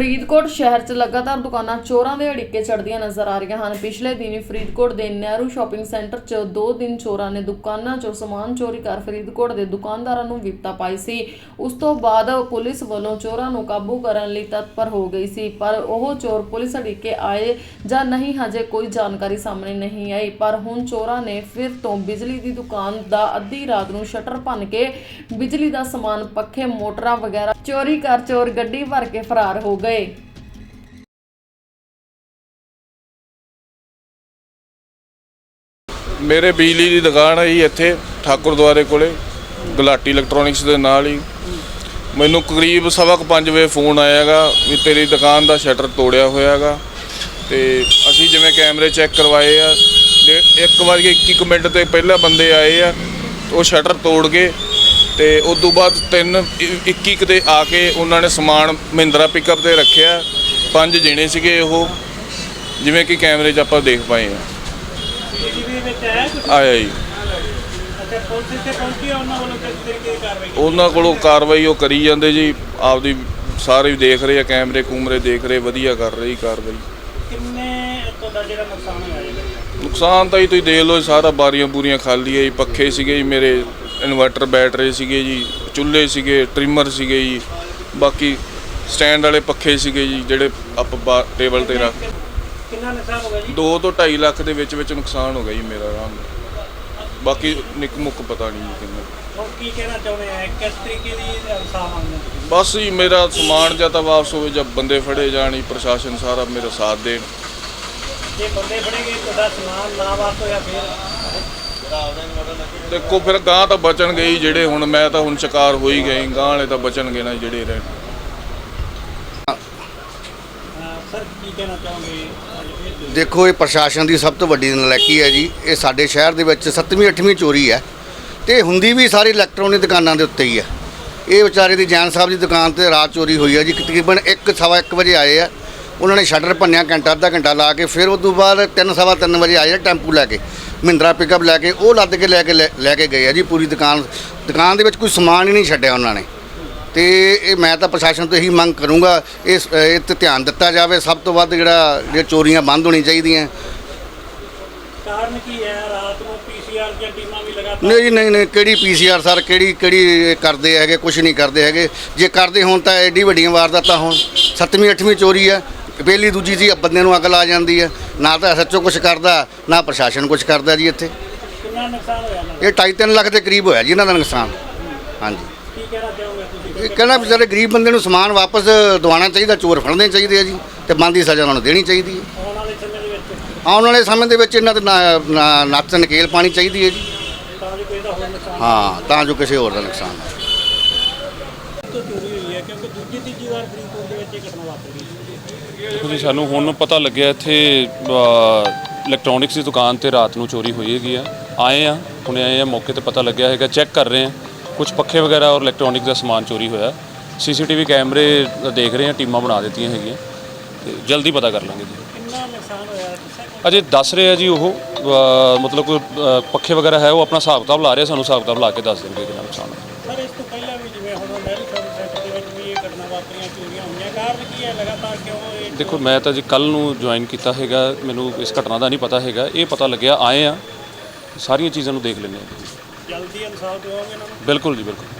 ਫਰੀਦਕੋਟ ਸ਼ਹਿਰ 'ਚ ਲਗਾਤਾਰ ਦੁਕਾਨਾਂ ਚੋਰਾਂ ਦੇ ਅੜਿੱਕੇ ਚੜ੍ਹਦੀਆਂ ਨਜ਼ਰ ਆ ਰਹੀਆਂ ਹਨ। ਪਿਛਲੇ ਦਿਨੀ ਫਰੀਦਕੋਟ ਦੇ ਨਹਿਰੂ ਸ਼ਾਪਿੰਗ ਸੈਂਟਰ 'ਚ ਦੋ ਦਿਨ ਚੋਰਾਂ ਨੇ ਦੁਕਾਨਾਂ 'ਚੋਂ ਸਮਾਨ ਚੋਰੀ ਕਰ ਫਰੀਦਕੋਟ ਦੇ ਦੁਕਾਨਦਾਰਾਂ ਨੂੰ ਵਿਪਤਾ ਪਾਈ ਸੀ। ਉਸ ਤੋਂ ਬਾਅਦ ਪੁਲਿਸ ਵੱਲੋਂ ਚੋਰਾਂ ਨੂੰ ਕਾਬੂ ਕਰਨ ਲਈ ਤਤਪਰ ਹੋ ਗਈ ਸੀ, ਪਰ ਉਹ ਚੋਰ ਪੁਲਿਸ ਅੜਿੱਕੇ ਆਏ ਜਾਂ ਨਹੀਂ ਹਜੇ ਕੋਈ ਜਾਣਕਾਰੀ ਸਾਹਮਣੇ ਨਹੀਂ ਆਈ। ਪਰ ਹੁਣ ਚੋਰਾਂ ਨੇ ਫਿਰ ਤੋਂ ਬਿਜਲੀ ਦੀ ਦੁਕਾਨ ਦਾ ਅੱਧੀ ਰਾਤ ਨੂੰ ਸ਼ਟਰ ਭੰਨ ਕੇ ਬਿਜਲੀ ਦਾ ਸਮਾਨ, ਪੱਖੇ, ਮੋਟਰਾਂ ਵਗੈਰਾ ਚੋਰੀ ਕਰ ਚੋਰ ਗੱਡੀ ਭਰ ਕੇ ਫਰਾਰ ਹੋ ਗਏ। ਮੇਰੇ ਬਿਜਲੀ ਦੀ ਦੁਕਾਨ ਹੈ ਜੀ ਇੱਥੇ, ਠਾਕੁਰ ਦੁਆਰੇ ਕੋਲੇ, ਗੁਲਾਟੀ ਇਲੈਕਟ੍ਰੋਨਿਕਸ ਦੇ ਨਾਲ ਹੀ। ਮੈਨੂੰ ਕਰੀਬ ਸਵਾ ਕੁ ਪੰਜ ਵਜੇ ਫੋਨ ਆਇਆਗਾ ਵੀ ਤੇਰੀ ਦੁਕਾਨ ਦਾ ਸ਼ਟਰ ਤੋੜਿਆ ਹੋਇਆਗਾ। ਤੇ ਅਸੀਂ ਜਿਵੇਂ ਕੈਮਰੇ ਚੈੱਕ ਕਰਵਾਏ ਆ, ਤੇ ਇੱਕ ਵਾਰ 21 ਮਿੰਟ ਤੇ ਪਹਿਲਾਂ ਬੰਦੇ ਆਏ ਆ, ਉਹ ਸ਼ਟਰ ਤੋੜ ਕੇ ਤੇ ਉਸ ਤੋਂ ਬਾਅਦ ਤਿੰਨ 21 ਕੁ ਤੇ ਆ ਕੇ ਉਹਨਾਂ ਨੇ ਸਮਾਨ ਮਹਿੰਦਰਾ ਪਿਕਅਪ ਤੇ ਰੱਖਿਆ। ਪੰਜ ਜਣੇ ਸੀਗੇ ਉਹ ਜਿਵੇਂ ਕਿ ਕੈਮਰੇ 'ਚ ਆਪਾਂ ਦੇਖ ਪਾਏ ਆ ਆਇਆ ਜੀ। ਉਹਨਾਂ ਕੀਤੀ? ਕੋਲੋਂ ਕਾਰਵਾਈ ਉਹ ਕਰੀ ਜਾਂਦੇ ਜੀ। ਆਪਦੀ ਸਾਰੇ ਦੇਖ ਰਹੇ ਆ ਕੈਮਰੇ ਕੂਮਰੇ ਦੇਖ ਰਹੇ ਵਧੀਆ ਕਰ ਰਹੀ ਕਾਰਵਾਈ। ਕਿੰਨੇ ਤੁਹਾਡਾ ਜਿਹੜਾ ਨੁਕਸਾਨ ਹੋਇਆ ਜੀ? ਨੁਕਸਾਨ ਤਾਂ ਜੀ ਤੁਸੀਂ ਦੇਖ ਲਓ ਸਾਰਾ ਬਾਰੀਆਂ ਬੂਰੀਆਂ ਖਾਲੀ ਹੈ ਜੀ ਪੱਖੇ ਸੀਗੇ ਜੀ ਮੇਰੇ। ਇਨਵਰਟਰ ਬੈਟਰੀ ਸੀਗੇ ਜੀ ਚੁੱਲ੍ਹੇ ਸੀਗੇ ਟ੍ਰਿਮਰ ਸੀਗੇ ਜੀ ਬਾਕੀ ਸਟੈਂਡ ਵਾਲੇ ਪੱਖੇ ਸੀਗੇ ਜੀ ਜਿਹੜੇ ਆਪਾਂ ਟੇਬਲ ਤੇ ਰੱਖ ਕਿੰਨਾ ਨੁਕਸਾਨ ਹੋ ਗਿਆ ਜੀ? 2 ਤੋਂ 2.5 ਲੱਖ ਦੇ ਵਿੱਚ ਵਿੱਚ ਨੁਕਸਾਨ ਹੋ ਗਿਆ ਜੀ ਮੇਰਾ ਆਰਾਮ ਬਾਕੀ ਨਿੱਕ ਮੁੱਕ ਪਤਾ ਨਹੀਂ ਜੀ ਕਿੰਨਾ। ਕੀ ਕਹਿਣਾ ਚਾਹੁੰਦੇ ਆ? ਕਿਸ ਤਰੀਕੇ ਦੀ ਇਨਸਾਫ ਮੰਗਦੇ? ਬਸ ਜੀ ਮੇਰਾ ਸਮਾਨ ਜਾਂ ਤਾਂ ਵਾਪਸ ਹੋਵੇ ਜਾਂ ਬੰਦੇ ਫੜੇ ਜਾਣ ਪ੍ਰਸ਼ਾਸਨ ਸਾਰਾ ਮੇਰਾ ਸਾਥ ਦੇਣ। ਜੇ ਬੰਦੇ ਫੜੇਗੇ ਤੁਹਾਡਾ ਸਮਾਨ ਨਾ ਵਾਪਸ ਹੋਇਆ ਫਿਰ? ਦੇਖੋ ਫਿਰ ਗਾਂ ਤਾਂ ਬਚਣਗੇ ਹੀ ਜਿਹੜੇ ਹੁਣ ਮੈਂ ਤਾਂ ਹੁਣ ਸ਼ਿਕਾਰ ਹੋ ਹੀ ਗਏ ਗਾਂ ਵਾਲੇ ਤਾਂ ਬਚਣਗੇ ਨਾ ਜਿਹੜੇ ਰਹਿਣ। ਸਰ ਕੀ ਕਹਿਣਾ ਚਾਹੋਗੇ? ਦੇਖੋ ਇਹ ਪ੍ਰਸ਼ਾਸਨ ਦੀ ਸਭ ਤੋਂ ਵੱਡੀ ਨਲਾਇਕੀ ਹੈ ਜੀ ਇਹ ਸਾਡੇ ਸ਼ਹਿਰ ਦੇ ਵਿੱਚ 7ਵੀਂ 8ਵੀਂ ਚੋਰੀ ਹੈ ਤੇ ਹੁੰਦੀ ਵੀ ਸਾਰੀ ਇਲੈਕਟ੍ਰੋਨਿਕ ਦੁਕਾਨਾਂ ਦੇ ਉੱਤੇ ਹੀ ਹੈ। ਇਹ ਵਿਚਾਰੇ ਦੀ ਜੈਨ ਸਾਹਿਬ ਦੀ ਦੁਕਾਨ ਤੇ ਰਾਤ ਚੋਰੀ ਹੋਈ ਹੈ ਜੀ ਤਕਰੀਬਨ 1 ਸਵਾ 1 ਵਜੇ ਆਏ ਆ। ਉਹਨਾਂ ਨੇ ਸ਼ਟਰ ਭੰਨਿਆ ਘੰਟਾ ਅੱਧਾ ਘੰਟਾ ਲਾ ਕੇ ਫਿਰ ਉਸ ਤੋਂ ਬਾਅਦ 3 ਸਵਾ 3 ਵਜੇ ਆਏ ਟੈਂਪੂ ਲੈ ਕੇ। ਮਹਿੰਦਰਾ ਪਿਕਅਪ ਲੈ ਕੇ ਉਹ ਲੱਦ ਕੇ ਲੈ ਕੇ ਲੈ ਕੇ ਗਏ ਆ ਜੀ ਪੂਰੀ ਦੁਕਾਨ। ਦੁਕਾਨ ਦੇ ਵਿੱਚ ਕੋਈ ਸਮਾਨ ਹੀ ਨਹੀਂ ਛੱਡਿਆ ਉਹਨਾਂ ਨੇ। ਤੇ ਇਹ ਮੈਂ ਤਾਂ ਪ੍ਰਸ਼ਾਸਨ ਤੋਂ ਇਹੀ ਮੰਗ ਕਰੂੰਗਾ ਇਸ ਇਹ ਤੇ ਧਿਆਨ ਦਿੱਤਾ ਜਾਵੇ ਸਭ ਤੋਂ ਵੱਧ ਜਿਹੜਾ ਜਿਹੜੀਆਂ ਚੋਰੀਆਂ ਬੰਦ ਹੋਣੀ ਚਾਹੀਦੀਆਂ। ਕਾਰਨ ਕੀ ਹੈ? ਰਾਤ ਨੂੰ ਪੀਸੀਆਰ ਦੀਆਂ ਟੀਮਾਂ ਵੀ ਲਗਾਤਾਰ ਨਹੀਂ ਜੀ ਨਹੀਂ ਨਹੀਂ ਕਿਹੜੀ ਪੀਸੀਆਰ ਸਰ ਕਿਹੜੀ ਕਿਹੜੀ ਕਰਦੇ ਹੈਗੇ ਕੁਝ ਨਹੀਂ ਕਰਦੇ ਹੈਗੇ। ਜੇ ਕਰਦੇ ਹੋਣ ਤਾਂ ਐਡੀ ਵੱਡੀਆਂ ਵਾਰਦਾਤਾਂ ਹੋਣ। ਸੱਤਵੀਂ ਅੱਠਵੀਂ ਚੋਰੀ ਹੈ। ਪਹਿਲੀ ਦੂਜੀ ਜੀ ਬੰਦੇ ਨੂੰ ਅਕਲ ਆ ਜਾਂਦੀ ਹੈ ਨਾ ਤਾਂ ਸੱਚੋ ਕੁਝ ਕਰਦਾ ਨਾ ਪ੍ਰਸ਼ਾਸਨ ਕੁਝ ਕਰਦਾ ਜੀ ਇੱਥੇ। ਕਿੰਨਾ ਨੁਕਸਾਨ ਹੋਇਆ ਦਾ? ਇਹ 2.5 ਲੱਖ ਦੇ ਕਰੀਬ ਹੋਇਆ ਜੀ ਇਹਨਾਂ ਦਾ ਨੁਕਸਾਨ। ਹਾਂਜੀ। ਕੀ ਕਹਿਣਾ ਚਾਹੋਗੇ ਤੁਸੀਂ? ਇਹ ਕਹਿਣਾ ਵਿਚਾਰੇ ਗਰੀਬ ਬੰਦੇ ਨੂੰ ਸਮਾਨ ਵਾਪਸ ਦਿਵਾਉਣਾ ਚਾਹੀਦਾ ਚੋਰ ਫੜਨੇ ਚਾਹੀਦੇ ਆ ਜੀ ਤੇ ਬੰਦੀ ਸਜ਼ਾ ਉਹਨਾਂ ਨੂੰ ਦੇਣੀ ਚਾਹੀਦੀ ਹੈ। ਆਉਣ ਵਾਲੇ ਸਮੇਂ ਦੇ ਵਿੱਚ? ਆਉਣ ਵਾਲੇ ਸਮੇਂ ਦੇ ਵਿੱਚ ਇਹਨਾਂ ਨਾ- ਨੱਥ ਨਕੇਲ ਪਾਣੀ ਚਾਹੀਦੀ ਹੈ ਜੀ। ਦਾ ਹਾਂ ਤਾਂ ਜੋ ਕਿਸੇ ਹੋਰ ਦਾ ਨੁਕਸਾਨ ਨਾ ਤੋਂ ਚੋਰੀ ਹੋਈ ਹੈ ਕਿਉਂਕਿ ਦੂਜੀ ਤੀਜੀ ਵਾਰ ਫਰੀਦਕੋਟ ਦੇ ਵਿੱਚ ਇਹ ਘਟਨਾ ਵਾਪਰੀ ਦੇਖੋ ਜੀ, ਸਾਨੂੰ ਹੁਣ ਪਤਾ ਲੱਗਿਆ ਇੱਥੇ ਇਲੈਕਟ੍ਰੋਨਿਕਸ ਦੀ ਦੁਕਾਨ ਤੇ ਰਾਤ ਨੂੰ ਚੋਰੀ ਹੋਈ ਹੈਗੀ ਆ। ਆਏ ਆ, ਹੁਣੇ ਆਏ ਆ, ਮੌਕੇ ਤੇ ਪਤਾ ਲੱਗਿਆ ਹੈਗਾ, ਚੈੱਕ ਕਰ ਰਹੇ ਆ। ਕੁਝ ਪੱਖੇ ਵਗੈਰਾ ਔਰ ਇਲੈਕਟ੍ਰੋਨਿਕ ਦਾ ਸਮਾਨ ਚੋਰੀ ਹੋਇਆ। ਸੀਸੀਟੀਵੀ ਕੈਮਰੇ ਦੇਖ ਰਹੇ ਆ, ਟੀਮਾਂ ਬਣਾ ਦਿੱਤੀਆਂ ਹੈਗੀਆਂ। ਤੇ ਜਲਦੀ ਪਤਾ ਕਰ ਲਾਂਗੇ ਜੀ। ਕਿੰਨਾ ਨੁਕਸਾਨ ਹੋਇਆ ਦੱਸਿਆ ਅਜੇ ਦੱਸ ਰਹੇ ਆ ਜੀ ਉਹ ਮਤਲਬ ਕੋਈ ਪੱਖੇ ਵਗੈਰਾ ਹੈ ਉਹ ਆਪਣਾ ਹਿਸਾਬ ਕਿਤਾਬ ਲਾ ਰਹੇ ਸਾਨੂੰ ਹਿਸਾਬ ਕਿਤਾਬ ਲਾ ਕੇ ਦੱਸ ਦਿੰਦੇ ਕਿੰਨਾ ਨੁਕਸਾਨ ਹੋਇਆ। ਦੇਖੋ ਮੈਂ ਤਾਂ ਜੀ ਕੱਲ ਨੂੰ ਜੁਆਇਨ ਕੀਤਾ ਹੈਗਾ ਮੈਨੂੰ ਇਸ ਘਟਨਾ ਦਾ ਨਹੀਂ ਪਤਾ ਹੈਗਾ ਇਹ ਪਤਾ ਲੱਗਿਆ ਆਏ ਆ ਸਾਰੀਆਂ ਚੀਜ਼ਾਂ ਨੂੰ ਦੇਖ ਲੈਂਦੇ ਆ। ਜਲਦੀ ਇਨਸਾਫ ਦਿਵਾਓਗੇ ਇਹਨਾਂ ਨੂੰ? ਬਿਲਕੁਲ ਜੀ ਬਿਲਕੁਲ।